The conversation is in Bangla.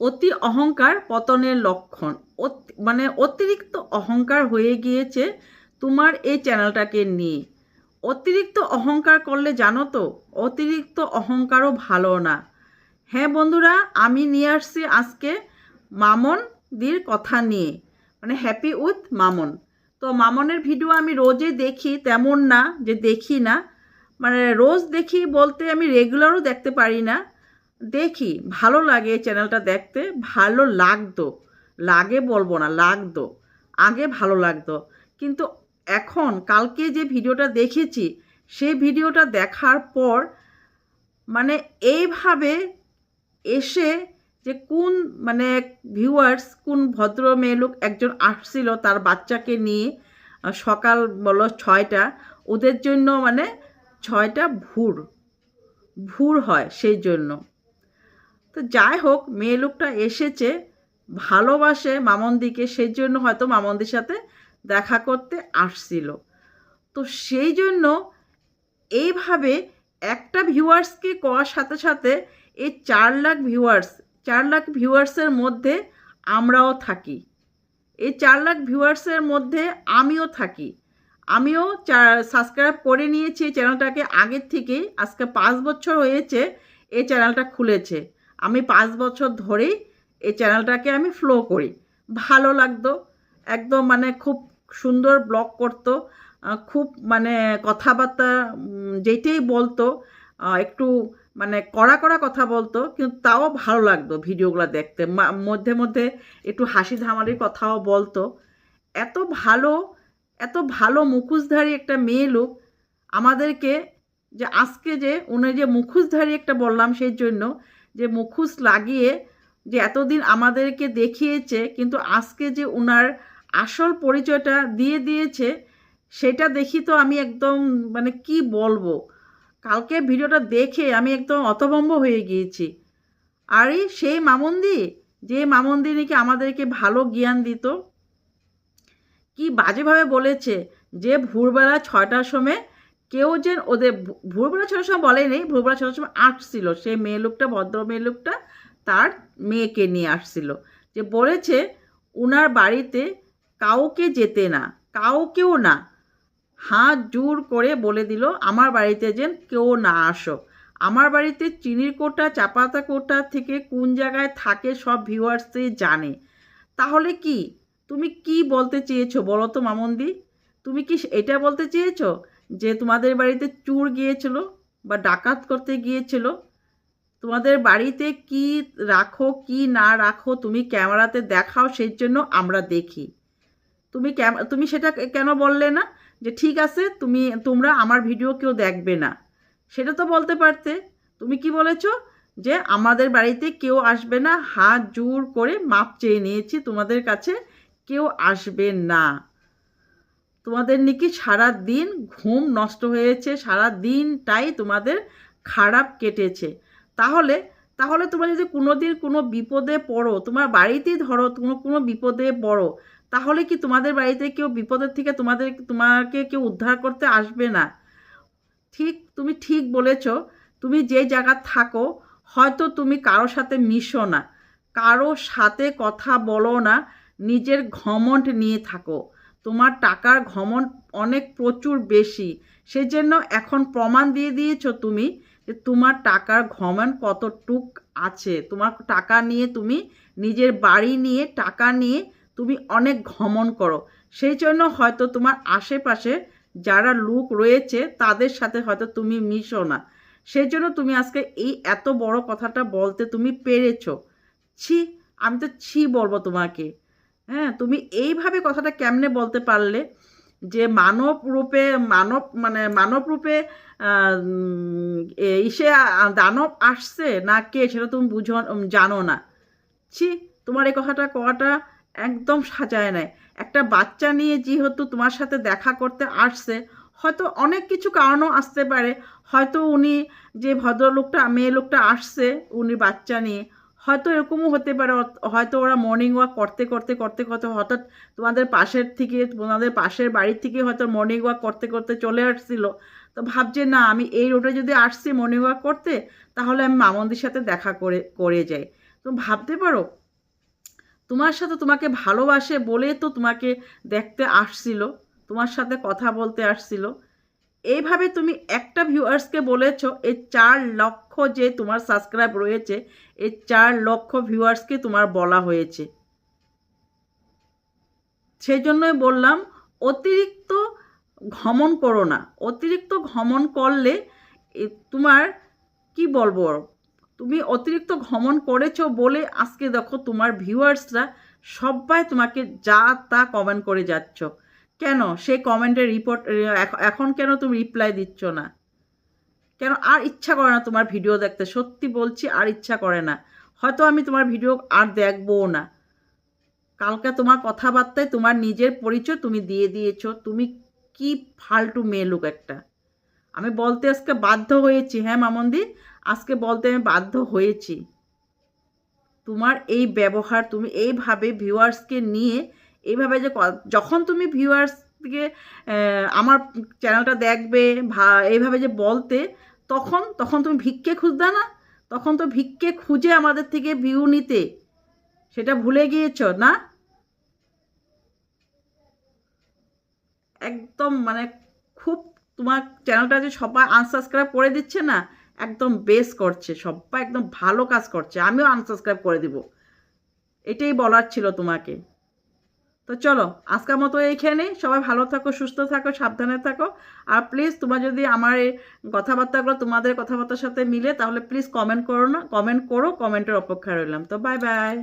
অতি অহংকার পতনের লক্ষণ। মানে অতিরিক্ত অহংকার হয়ে গিয়েছে তোমার এই চ্যানেলটাকে নিয়ে। অতিরিক্ত অহংকার করলে জানো তো, অতিরিক্ত অহংকারও ভালো না। হ্যাঁ বন্ধুরা, আমি নিয়ে আসছি আজকে মামন দির কথা নিয়ে। মানে হ্যাপি উইথ মামন। তো মামনের ভিডিও আমি রোজে দেখি, তেমন না যে দেখি না। মানে রোজ দেখি বলতে আমি রেগুলারও দেখতে পারি না। দেখি, ভালো লাগে এই চ্যানেলটা দেখতে, ভালো লাগতো। লাগে বলব না, লাগতো। আগে ভালো লাগতো। কিন্তু এখন কালকে যে ভিডিওটা দেখেছি, সেই ভিডিওটা দেখার পর মানে এইভাবে এসে যে কোন মানে ভিউয়ার্স কোন ভদ্র মেয়ে লোক একজন আসছিল তার বাচ্চাকে নিয়ে সকাল বলো ছয়টা, ওদের জন্য মানে ছয়টা ভুর ভুর হয় সেই জন্য। তো যাই হোক, মেয়ে লোকটা এসেছে, ভালোবাসে মামন্দিকে সেই জন্য হয়তো মামন্দির সাথে দেখা করতে আসছিল। তো সেই জন্য এইভাবে একটা ভিউয়ার্সকে কওয়ার সাথে সাথে এই চার লাখ ভিউয়ার্স, চার লাখ ভিউয়ার্সের মধ্যে আমরাও থাকি। এই চার লাখ ভিউয়ার্সের মধ্যে আমিও থাকি। আমিও সাবস্ক্রাইব করে নিয়েছি চ্যানেলটাকে, আগের থেকেই, আজকে পাঁচ বছর হয়েছে এই চ্যানেলটা খুলেছে। আমি পাঁচ বছর ধরেই এই চ্যানেলটাকে আমি ফ্লো করি। ভালো লাগতো, একদম মানে খুব সুন্দর ব্লগ করতো খুব মানে কথাবার্তা যেটাই বলতো একটু মানে কড়া কড়া কথা বলতো, কিন্তু তাও ভালো লাগতো ভিডিওগুলো দেখতে। মধ্যে মধ্যে একটু হাসি ধামারির কথাও বলতো। এত ভালো এত ভালো মুখোশধারী একটা মেয়ে লোক আমাদেরকে যে আজকে যে উনি যে মুখোশধারী একটা বললাম সেই জন্য যে মুখোশ লাগিয়ে যে এতদিন আমাদেরকে দেখিয়েছে, কিন্তু আজকে যে উনার আসল পরিচয়টা দিয়ে দিয়েছে, সেটা দেখি তো আমি একদম মানে কি বলব? কালকে ভিডিওটা দেখে আমি একদম অতভম্ব হয়ে গিয়েছি। আরে সেই মামন্দি? যে মামন্দি নাকি আমাদেরকে ভালো জ্ঞান দিত। কি বাজেভাবে বলেছে যে ভোরবেলা ছয়টার সময় কেউ যে ওদের ভো- ভোরবেলা ছটার সময় বলেনি ভোরবেলা ছটার সময় আসছিল। সেই মেয়ে লোকটা, ভদ্র মেয়ে লোকটা তার মেয়েকে নিয়ে আসছিল। যে বলেছে, উনার বাড়িতে কাউকে যেতে না, কাউকেও না। হাত জোর করে বলে দিল, আমার বাড়িতে যেন কেউ না আসো আমার বাড়িতে চিনির কোটা, চাপাতা কোটা থেকে কোন জায়গায় থাকে সব ভিউয়ার্সই জানে। তাহলে কি? তুমি কি বলতে চেয়েছো বলো তো মামন্দি? তুমি কি এটা বলতে চেয়েছো? যে তোমাদের বাড়িতে চুর গিয়েছিল বা ডাকাত করতে গিয়েছিল, তোমাদের বাড়িতে কি রাখো, কি না রাখো, তুমি ক্যামেরাতে দেখাও, সেই জন্য আমরা দেখি। তুমি তুমি সেটা কেন বললে না? যে ঠিক আছে, তুমি, তোমরা আমার ভিডিও কেউ দেখবে না। সেটা তো বলতে পারতে। তুমি কি বলেছ? যে আমাদের বাড়িতে কেউ আসবে না, হাত জোর করে মাপ চেয়ে নিয়েছি, তোমাদের কাছে কেউ আসবে না। তোমাদের নাকি সারা দিন ঘুম নষ্ট হয়েছে সারা দিনটাই তোমাদের খারাপ কেটেছে। তাহলে তাহলে তোমরা যদি কোনো দিন কোনো বিপদে পড়ো, তোমার বাড়িতেই ধরো কোনো কোনো বিপদে পড়ো, তাহলে কি তোমাদের বাড়িতে কেউ বিপদের থেকে তোমাদের, তোমাকে কেউ উদ্ধার করতে আসবে না? ঠিক, তুমি ঠিক বলেছ, তুমি যে জায়গা থাকো, হয়তো তুমি কারোর সাথে মিশো না। কারও সাথে কথা বলো না, নিজের ঘমন্ড নিয়ে থাকো। তোমার টাকার ঘমন্ড অনেক প্রচুর বেশি। সেই জন্য এখন প্রমাণ দিয়ে দিয়েছ তুমি যে তোমার টাকার ঘমন কতটুক আছে। তোমার টাকা নিয়ে তুমি নিজের বাড়ি নিয়ে, টাকা নিয়ে তুমি অনেক ঘমন করো। সেই জন্য হয়তো তোমার আশেপাশে যারা লোক রয়েছে, তাদের সাথে হয়তো তুমি মিশো না। সেই জন্য তুমি আজকে এই এত বড় কথাটা বলতে তুমি পেরেছ। ছি, আমি তো ছি বলব তোমাকে। হ্যাঁ তুমি এইভাবে কথাটা কেমনে বলতে পারলে যে মানব রূপে, মানব মানে মানব রূপে ইসে দানব আসছে না কে সেটা তুমি বুঝো জানো না। ছি, তোমার এই কথাটা কওয়াটা একদম সাজায় নাই। একটা বাচ্চা নিয়ে যেহেতু তোমার সাথে দেখা করতে আসছে, হয়তো অনেক কিছু কারণও আসতে পারে। হয়তো উনি যে ভদ্রলোকটা, মেয়ে লোকটা আসছে, উনি বাচ্চা নিয়ে হয়তো এরকমও হতে পারে হয়তো ওরা মর্নিং ওয়াক করতে করতে করতে করতে হঠাৎ তোমাদের পাশের থেকে, তোমাদের পাশের বাড়ির থেকে হয়তো মর্নিং ওয়াক করতে করতে চলে আসছিল। তো ভাবছে, না, আমি এই রোডে যদি আসছি মর্নিং ওয়াক করতে, তাহলে আমি মামন্দির সাথে দেখা করে করে যাই। তো ভাবতে পারো, তোমার সাথে তোমাকে ভালোবাসে বলে তো তোমাকে দেখতে আসছিল, তোমার সাথে কথা বলতে আসছিল। এইভাবে তুমি একটা ভিউয়ার্সকে বলেছ, এই চার লক্ষ যে তোমার সাবস্ক্রাইব রয়েছে, এই চার লক্ষ ভিউয়ার্সকে তোমার বলা হয়েছে। সেই জন্যই বললাম, অতিরিক্ত ঘমন করো না। অতিরিক্ত ঘমন করলে তোমার, কি বলব, তুমি অতিরিক্ত ঘমন করেছ বলে আজকে দেখো তোমার ভিউয়ার্সরা সবাই তোমাকে যা তা কমেন্ট করে যাচ্ছ। কেন? সেই কমেন্টের রিপোর্ট এখন কেন তুমি রিপ্লাই দিচ্ছ না? কেন? আর ইচ্ছা করে না তোমার ভিডিও দেখতে। সত্যি বলছি, আর ইচ্ছা করে না। হয়তো আমি তোমার ভিডিও আর দেখবও না। কালকে তোমার কথাবার্তায় তোমার নিজের পরিচয় তুমি দিয়ে দিয়েছ। তুমি কি ফালতু মেয়ে লোক একটা। আমি বলতে আজকে বাধ্য হয়েছি হ্যাঁ মামন্দি? আজকে বলতে আমি বাধ্য হয়েছি। তোমার এই ব্যবহার, তুমি এইভাবে ভিউয়ার্সকে নিয়ে এইভাবে যে যখন তুমি ভিউয়ার্সকে আমার চ্যানেলটা দেখবে ভা এইভাবে যে বলতে, তখন তখন তুমি ভিক্ষে খুঁজতে না? তখন তো ভিক্ষে খুঁজে আমাদের থেকে ভিউ নিতে। সেটা ভুলে গিয়েছ না? একদম মানে খুব তোমার চ্যানেলটা যে সবাই আনসাবস্ক্রাইব করে দিচ্ছে না, একদম বেস করছে। সবাই একদম ভালো কাজ করছে। আমিও আনসাবস্ক্রাইব করে দিব। এটাই বলার ছিল তোমাকে। তো চলো, আজকের মতো এইখানে সবাই ভালো থাকো, সুস্থ থাকো, সাবধানে থাকো। আর প্লিজ তোমার যদি আমার এই কথাবার্তাগুলো তোমাদের কথাবার্তার সাথে মিলে, তাহলে প্লিজ কমেন্ট করো না কমেন্ট করো কমেন্টের অপেক্ষা রইলাম। তো বাই বাই